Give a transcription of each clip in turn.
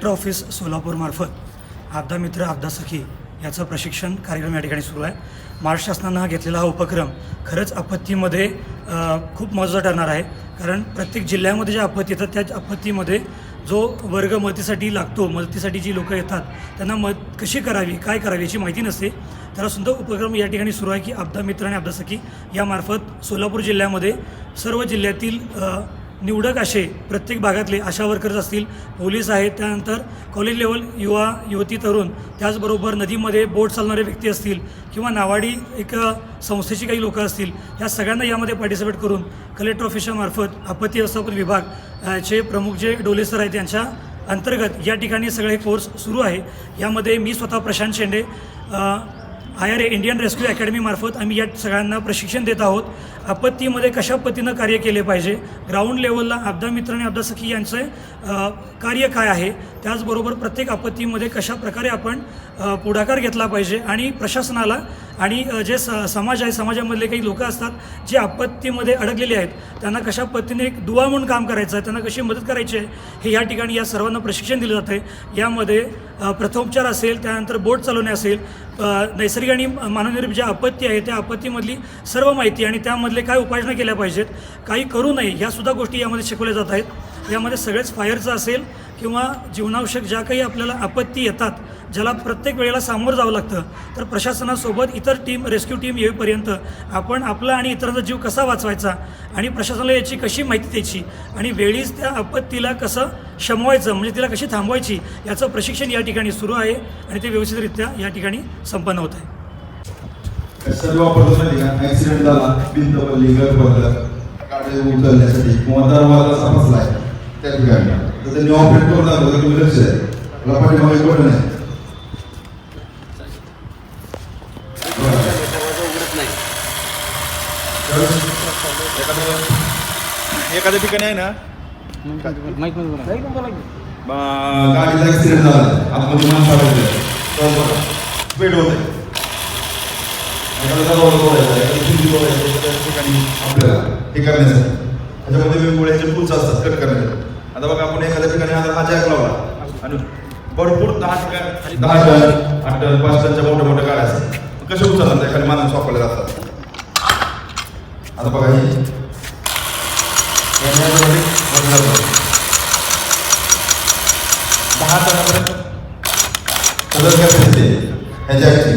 Collector office सोलापूरमार्फत आपदा मित्र आपदा सखी याचं प्रशिक्षण कार्यक्रम या ठिकाणी सुरू आहे. महाराष्ट्र शासनानं हा घेतलेला हा उपक्रम खरंच आपत्तीमध्ये खूप महत्त्वाचा ठरणार आहे. कारण प्रत्येक जिल्ह्यामध्ये ज्या आपत्ती येतात त्या आपत्तीमध्ये जो वर्ग मदतीसाठी लागतो मदतीसाठी जी लोकं येतात त्यांना मत कशी करावी काय करावी याची माहिती नसते. त्याला सुद्धा उपक्रम या ठिकाणी सुरू आहे की आपदा मित्र आणि आपदा सखी यामार्फत सोलापूर जिल्ह्यामध्ये सर्व जिल्ह्यातील निवडक असे प्रत्येक भागातले आशा वर्कर्स असतील पोलीस आहेत त्यानंतर कॉलेज लेवल युवा युवती तरुण त्याचबरोबर नदीमध्ये बोट चालणारे व्यक्ती असतील किंवा नावाडी एक संस्थेची काही लोकं असतील या सगळ्यांना यामध्ये पार्टिसिपेट करून कलेक्टर ऑफिसच्या आपत्ती व्यवस्थापन विभाग चे प्रमुख जे डोले सर आहेत त्यांच्या अंतर्गत या ठिकाणी सगळे कोर्स सुरू आहे. यामध्ये मी स्वतः Prashant Shende I R A Indian rescue अकॅडमीमार्फत आम्ही या सगळ्यांना प्रशिक्षण देत आहोत. आपत्तीमध्ये कशा पद्धतीनं कार्य केले पाहिजे? ग्राउंड लेवलला आपदा मित्र आणि आपदा सखी यांचं कार्य काय आहे? त्याचबरोबर प्रत्येक आपत्तीमध्ये कशा प्रकारे आपण पुढाकार घेतला पाहिजे? आणि प्रशासनाला आणि जे स समाज आहे समाजामधले काही लोकं असतात जे आपत्तीमध्ये अडकलेले आहेत त्यांना कशा पद्धतीने एक दुवा म्हणून काम करायचं आहे त्यांना कशी मदत करायची आहे हे या ठिकाणी या सर्वांना प्रशिक्षण दिलं जातं आहे यामध्ये प्रथमोपचार असेल त्यानंतर बोट चालवणे असेल नैसर्गिक आणि मानवनिर्मित ज्या आपत्ती आहे त्या आपत्तीमधली सर्व माहिती आणि त्यामधले काय उपाययोजना केल्या पाहिजेत काही करू नये ह्यासुद्धा गोष्टी यामध्ये शिकवल्या जात आहेत. यामध्ये सगळेच फायरचं असेल किंवा जीवनावश्यक ज्या काही आपल्याला आपत्ती येतात ज्याला प्रत्येक वेळेला सामोरं जावं लागतं. तर प्रशासनासोबत इतर टीम रेस्क्यू टीम येईपर्यंत आपण आपला आणि इतरांचा जीव कसा वाचवायचा आणि प्रशासनाला याची कशी माहिती द्यायची आणि वेळीच त्या आपत्तीला कसं शमवायचं म्हणजे तिला कशी थांबवायची याचं प्रशिक्षण या ठिकाणी सुरू आहे आणि ते व्यवस्थितरित्या या ठिकाणी संपन्न होत आहे. सर्व झाला भिंत पडली घर पडलं गाडी उचलण्यासाठी. किंवा दरवाजा त्या ठिकाणी. तर त्यांनी ऑपरेट करून दाखवलं लक्ष आहे मला पाठीमागे कोण नाही. एखाद्या ठिकाणी आहे ना? बा- गाडीचा ऍक्सिडेंट झाला. आतमध्ये माणसं अडकले स्पीड होत आहे एखादा एखादी त्या ठिकाणी आपल्याला हे करण्यासाठी. त्याच्यामध्ये वेगवेगळे ह्याचे असतात कट करण्याचे आता बघा आपण एखाद्या ठिकाणी आता हा जॅक लावला. आणि भरपूर दहा ठिकाणी दहा टन आठ टन पाच टनच्या मोठ्या मोठ्या गाड्या असतात. कसे उचलतात? एखादी माणूस वापरले जातात. आता बघा ही. याच्यामध्ये वजन जातं. दहा टनापर्यंत सदर कॅपॅसिटी ह्या जॅकची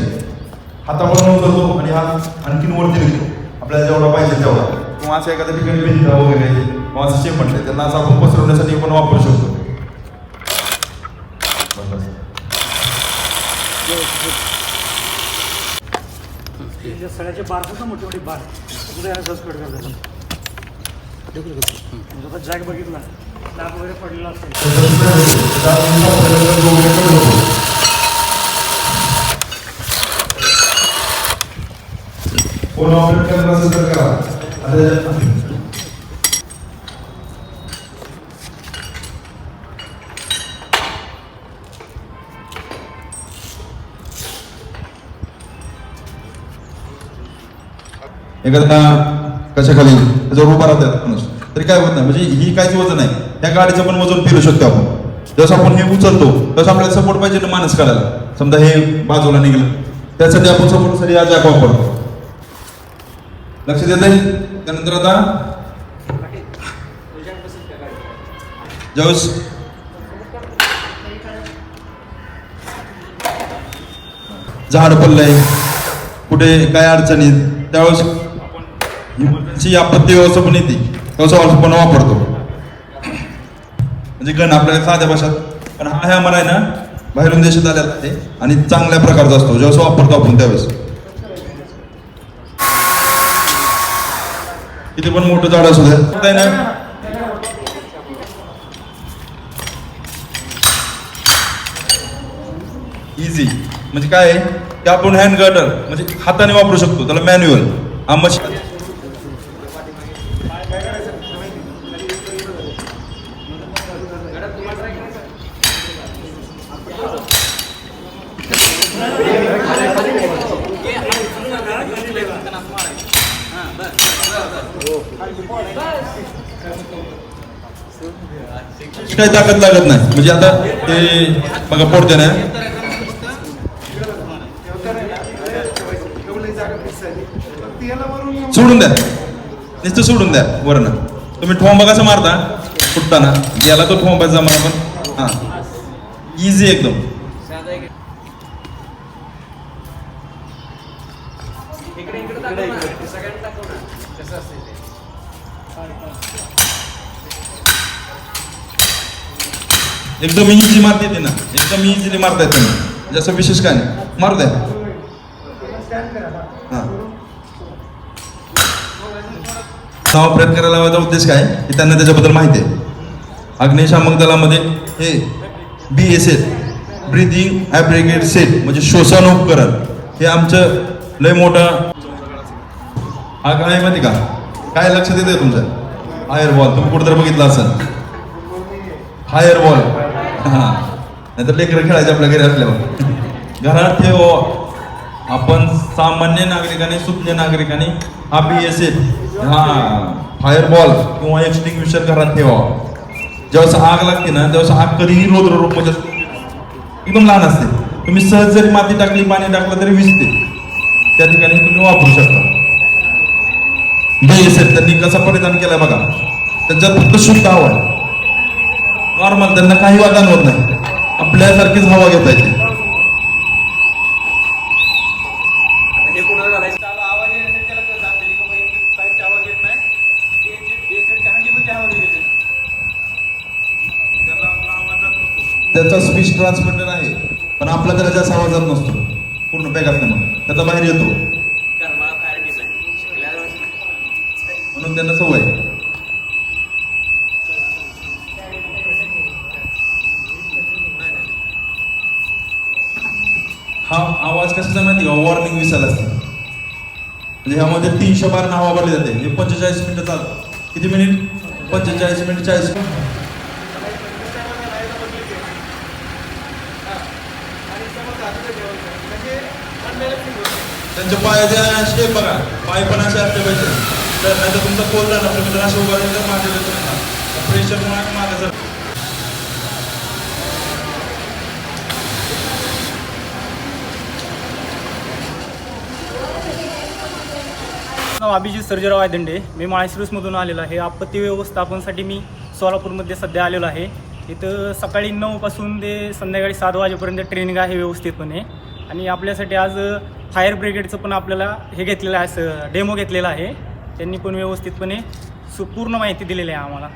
हातावरून करतो आणि हा आणखीन वरती निघतो. आपल्याला जेवढा पाहिजे तेवढा. किंवा असं एखाद्या ठिकाणी भिंत वगैरे किंवा असं शेप म्हटलं त्यांना असं आपण पसरवण्यासाठी पण वापरू शकतो. सगळ्याचे बार सुद्धा मोठे मोठे बार. सुद्धा याला सस्पेंड करतात. जॅक बघितला. स्लॅब वगैरे पडलेला असेल. कोण ऑपरेट करणार असेल तर करा. आता एखादा कशाखाली? त्याच्यावर उभा राहतात माणूस तरी काय होत नाही. म्हणजे ही काहीच वजन आहे त्या गाडीचं पण वजन फिरू शकतो आपण. जसं आपण हे उचलतो तसं आपल्याला सपोर्ट पाहिजे ना माणूस करायला. समजा हे बाजूला निघलं. त्यासाठी आपण सपोर्टसाठी आज जॅक वापरतो लक्ष देत आहे त्यानंतर आता? ज्यावेळेस झाड पडलंय. कुठे काय अडचणीत त्यावेळेस इमर्जन्सी आपत्ती व्यवस्थापन येते त्यावेळेस आपण वापरतो. म्हणजे गण आपल्याला साध्या भाषात पण हा ह्या मला आहे ना बाहेरून देशात आलेला आहे आणि चांगल्या प्रकारचा असतो ज्यावेळेस वापरतो आपण त्यावेळेस. किती पण मोठं झाड असू द्या ना. इझी म्हणजे काय आहे? की आपण हँड गार्डर म्हणजे हाताने वापरू शकतो त्याला मॅन्युअल हा मशीन काही ताकद लागत नाही. म्हणजे आता ते बघा पडते ना. सोडून द्या. नुसतं सोडून द्या वरण तुम्ही ठोंबा कसं मारता? फुटताना. याला तो ठोंबाचा जमा पण. हा. इझी एकदम. एकदम इझी मारते येते ना. एकदम इझिली मारता तुम्ही. जसं विशेष काय नाही. मारू द्या हा प्रयत्न करायला लावायचा उद्देश काय? की त्यांना त्याच्याबद्दल माहिती आहे. अग्निशामक दलामध्ये हे बी एस एल ब्रिदिंग ॲब्रिगेड सेट म्हणजे श्वसन उपकरण. हे आमचं लय मोठं हा काय माहिती का? काय लक्षात येतं तुमचं? फायर बॉल तुम्ही कुठं तर बघितलं असेल. फायर बॉल हा. नाहीतर लेकरं खेळायचे आपल्या घरी असल्यावर घरात ठेव. आपण सामान्य नागरिकांनी सुज्ञ नागरिकांनी हा बी एस एफ हा. फायर बॉल किंवा एक्सटिंग्विशर घरात ठेवा. जेव्हा आग लागते ना तेव्हा आग कधीही रोद्र रूप म्हणजे एकदम लहान असते. तुम्ही सहज जरी माती टाकली पाणी टाकलं तरी विजते त्या ठिकाणी तुम्ही वापरू शकता. बी एस एफ त्यांनी कसा परिधान केला बघा. त्यांच्यात फक्त शुद्ध हवा आहे. नॉर्मल त्यांना काही वादान होत नाही. आपल्यासारखीच हवा घेता येते. त्याचा स्पीच ट्रान्समिटर आहे पण आपला त्याला जास्त आवाज जात नसतो. पूर्ण पॅक असल्यामुळे त्याचा बाहेर येतो. म्हणून त्यांना सवय आहे. हा आवाज कशाचा माहिती का? वॉर्निंग विसायला असते. म्हणजे ह्यामध्ये तीनशे बार नाव वापरले जाते. हे पंचेचाळीस मिनिटं चालतं. किती मिनिट? पंचेचाळीस मिनिट चाळीस मिनिट. त्यांच्या पायाचे असे बघा पाय पण असे असले पाहिजे. तर नाही तर तुमचा कोल झाला तर असं उभा राहिलं तर मागे प्रेशर मागे नाव अभिजित सर्जेराव आयदंडे. मी माळशिरसमधून आलेलो आहे. आपत्ती व्यवस्थापनासाठी मी सोलापूरमध्ये सध्या आलेलो आहे. इथं सकाळी नऊपासून ते संध्याकाळी सात वाजेपर्यंत ट्रेनिंग आहे व्यवस्थितपणे. आणि आपल्यासाठी आज फायर ब्रिगेडचं पण आपल्याला हे घेतलेलं आहे असं डेमो घेतलेला आहे. त्यांनी पण व्यवस्थितपणे सु पूर्ण माहिती दिलेली आहे आम्हाला.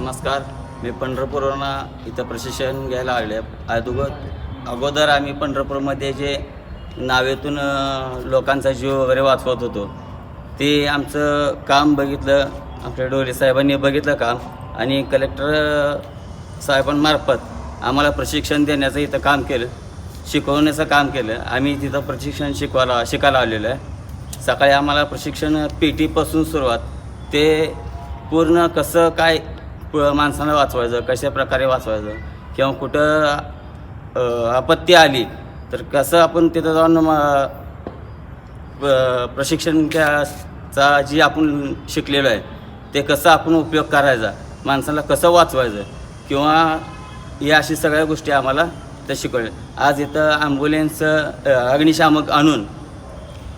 नमस्कार. मी पंढरपूरवरनं इथं प्रशिक्षण घ्यायला आले अगोदर अगोदर आम्ही पंढरपूरमध्ये जे नावेतून लोकांचा जीव वगैरे वाचवत होतो. ते आमचं काम बघितलं आपल्या डोले साहेबांनी बघितलं काम आणि कलेक्टर साहेबांमार्फत आम्हाला प्रशिक्षण देण्याचं इथं काम केलं. शिकवण्याचं काम केलं. आम्ही तिथं प्रशिक्षण शिकवायला शिकायला आलेलो आहे. सकाळी आम्हाला प्रशिक्षण पी टीपासून सुरुवात. ते पूर्ण कसं काय माणसांना माणसानं वाचवायचं कशा प्रकारे वाचवायचं किंवा कुठं आपत्ती आली तर कसं आपण तिथं जाऊन म, प- प्रशिक्षण त्याचा जी आपण शिकलेलो आहे ते कसं आपण उपयोग करायचा माणसाला कसं वाचवायचं किंवा या अशी सगळ्या गोष्टी आम्हाला त्या शिकवल्या. आज इथं ॲम्ब्युलन्स अग्निशामक आणून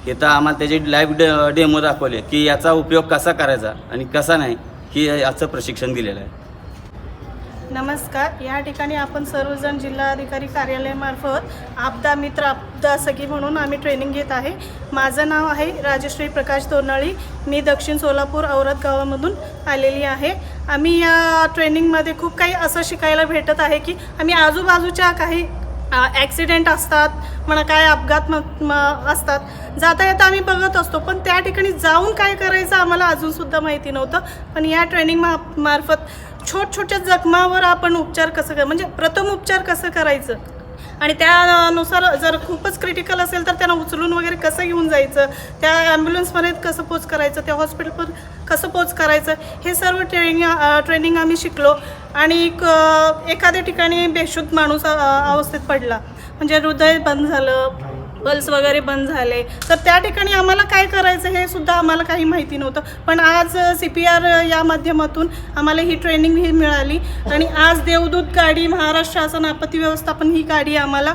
इथं आम्हाला त्याचे लाईव्ह डे डेमो दाखवले की याचा उपयोग कसा करायचा आणि कसा नाही की याचं प्रशिक्षण दिलेलं आहे. नमस्कार. या ठिकाणी आपण सर्वजण जिल्हाधिकारी कार्यालयामार्फत आपदा मित्र आपदा सखी म्हणून आम्ही ट्रेनिंग घेत आहे. माझं नाव आहे राजश्री प्रकाश दोनाळी मी दक्षिण सोलापूर औरत गावामधून आलेली आहे. आम्ही या ट्रेनिंगमध्ये खूप काही असं शिकायला भेटत आहे की आम्ही आजूबाजूच्या काही ॲक्सिडेंट असतात म्हणा काय अपघात म असतात. जाता येता आम्ही बघत असतो पण त्या ठिकाणी जाऊन काय करायचं आम्हाला अजूनसुद्धा माहिती नव्हतं. पण या ट्रेनिंग मा मार्फत छोट छोट्या जखमावर आपण उपचार कसं कर म्हणजे प्रथम उपचार कसं करायचं? आणि त्यानुसार जर खूपच क्रिटिकल असेल तर त्यांना उचलून वगैरे कसं घेऊन जायचं? त्या ॲम्ब्युलन्समध्ये कसं पोच करायचं? त्या हॉस्पिटलवर कसं पोच करायचं? हे सर्व ट्रेनिंग ट्रेनिंग आम्ही शिकलो. आणि एक, एखाद्या ठिकाणी बेशुद्ध माणूस अवस्थेत पडला. म्हणजे हृदय बंद झालं पल्स वगैरे बंद झाले. तर त्या ठिकाणी आम्हाला काय करायचं हे सुद्धा आम्हाला काही माहिती नव्हतं. पण आज सी पी आर या माध्यमातून आम्हाला ही ट्रेनिंग ही मिळाली. आणि आज देवदूत गाडी महाराष्ट्र शासन आपत्ती व्यवस्थापन ही गाडी आम्हाला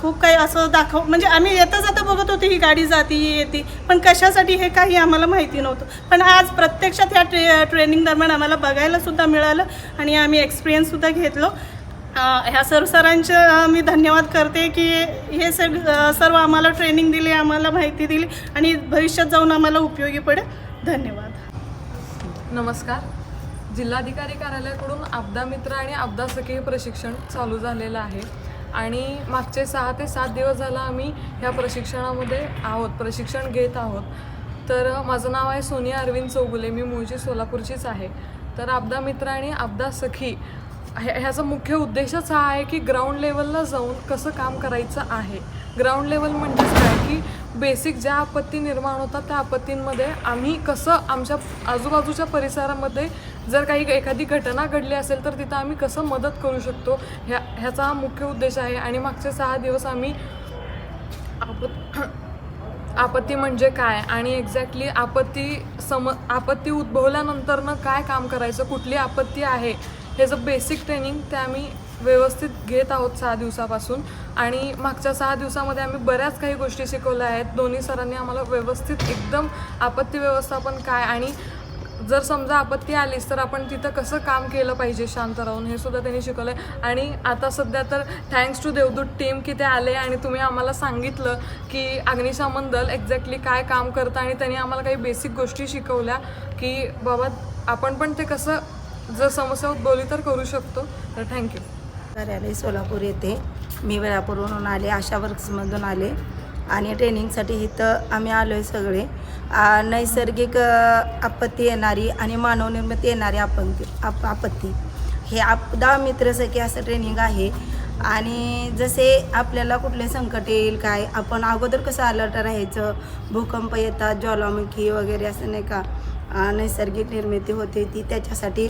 खूप काही असं दाखव म्हणजे आम्ही येता जाता बघत होते ही गाडी जाती येते. पण कशासाठी हे काही आम्हाला माहिती नव्हतं. पण आज प्रत्यक्षात ह्या ट्रे ट्रेनिंग दरम्यान आम्हाला बघायला सुद्धा मिळालं आणि आम्ही एक्सपिरियन्ससुद्धा घेतलो. ह्या सर्व सरांचे मी धन्यवाद करते की हे सग सर्व आम्हाला ट्रेनिंग दिली आम्हाला माहिती दिली आणि भविष्यात जाऊन आम्हाला उपयोगी पडेल. धन्यवाद. नमस्कार. जिल्हाधिकारी कार्यालयाकडून आपदा मित्र आणि आपदा सखी हे प्रशिक्षण चालू झालेलं आहे. आणि मागचे सहा ते सात दिवस झाला आम्ही ह्या प्रशिक्षणामध्ये आहोत प्रशिक्षण घेत आहोत. तर माझं नाव आहे सोनिया अरविंद चौगुले मी मूळची सोलापूरचीच आहे. तर आपदा मित्र आणि आपदा सखी ह्याचा मुख्य उद्देशच हा आहे की ग्राउंड लेवलला जाऊन कसं काम करायचं आहे. ग्राउंड लेवल म्हणजेच काय? की बेसिक ज्या आपत्ती निर्माण होतात त्या आपत्तींमध्ये आम्ही कसं आमच्या आजूबाजूच्या परिसरामध्ये जर काही एखादी घटना घडली असेल तर तिथं आम्ही कसं मदत करू शकतो? ह्या ह्याचा हा मुख्य उद्देश आहे. आणि मागचे सहा दिवस आम्ही आपत आपत्ती म्हणजे काय? आणि एक्झॅक्टली आपत्ती सम आपत्ती उद्भवल्यानंतरनं काय काम करायचं? कुठली आपत्ती आहे? हे ह्याचं बेसिक ट्रेनिंग ते आम्ही व्यवस्थित घेत आहोत सहा दिवसापासून. आणि मागच्या सहा दिवसामध्ये आम्ही बऱ्याच काही गोष्टी शिकवल्या आहेत. दोन्ही सरांनी आम्हाला व्यवस्थित एकदम आपत्ती व्यवस्थापन काय आणि जर समजा आपत्ती आलीच तर आपण तिथं कसं काम केलं पाहिजे शांत राहून हे सुद्धा त्यांनी शिकवलं आहे आणि आता सध्या तर थँक्स टू देवदूत टीम की ते आले आणि तुम्ही आम्हाला सांगितलं की अग्निशामन दल एक्झॅक्टली काय काम करतं आणि त्यांनी आम्हाला काही बेसिक गोष्टी शिकवल्या की बाबा आपण पण ते कसं जर समस्या उद्भवली तर करू शकतो. तर थँक्यू कार्यालय सोलापूर येथे मी वेळापूरवरून आले आशा वर्क्समधून आले. आणि ट्रेनिंगसाठी इथं आम्ही आलो आहे सगळे नैसर्गिक आपत्ती येणारी आणि मानवनिर्मित येणारी आपत्ती आप आपत्ती. हे आपदा मित्रसखी असं ट्रेनिंग आहे. आणि जसे आपल्याला कुठले संकट येईल काय आपण अगोदर कसं अलर्ट राहायचं? भूकंप येतात ज्वालामुखी वगैरे असं नाही का? नैसर्गिक निर्मिती होते ती त्याच्यासाठी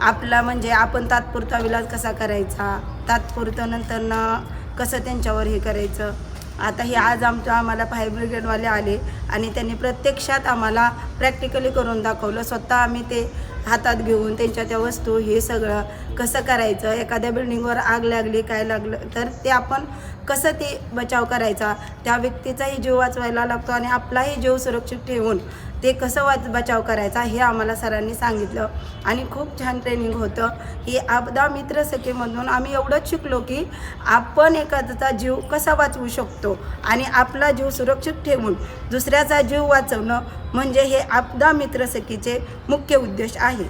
आपला म्हणजे आपण तात्पुरता विलाज कसा करायचा? तात्पुरतं नंतरनं कसं त्यांच्यावर हे करायचं? आता हे आज आमच्या आम्हाला फायर ब्रिगेडवाले आले आणि त्यांनी प्रत्यक्षात आम्हाला प्रॅक्टिकली करून दाखवलं. स्वतः आम्ही ते हातात घेऊन त्यांच्या त्या वस्तू हे सगळं कसं करायचं? एखाद्या बिल्डिंगवर आग लागली काय लागलं तर ते आपण कसं ते बचाव करायचा? त्या व्यक्तीचाही जीव वाचवायला लागतो आणि आपलाही जीव सुरक्षित ठेवून ते कसं वाच बचाव करायचा हे आम्हाला सरांनी सांगितलं. आणि खूप छान ट्रेनिंग होतं. ही आपदा मित्र सखीमधून आम्ही एवढंच शिकलो की आपण एखाद्याचा जीव कसा वाचवू शकतो आणि आपला जीव सुरक्षित ठेवून दुसऱ्याचा जीव वाचवणं म्हणजे हे आपदा मित्र सखीचे मुख्य उद्देश आहे.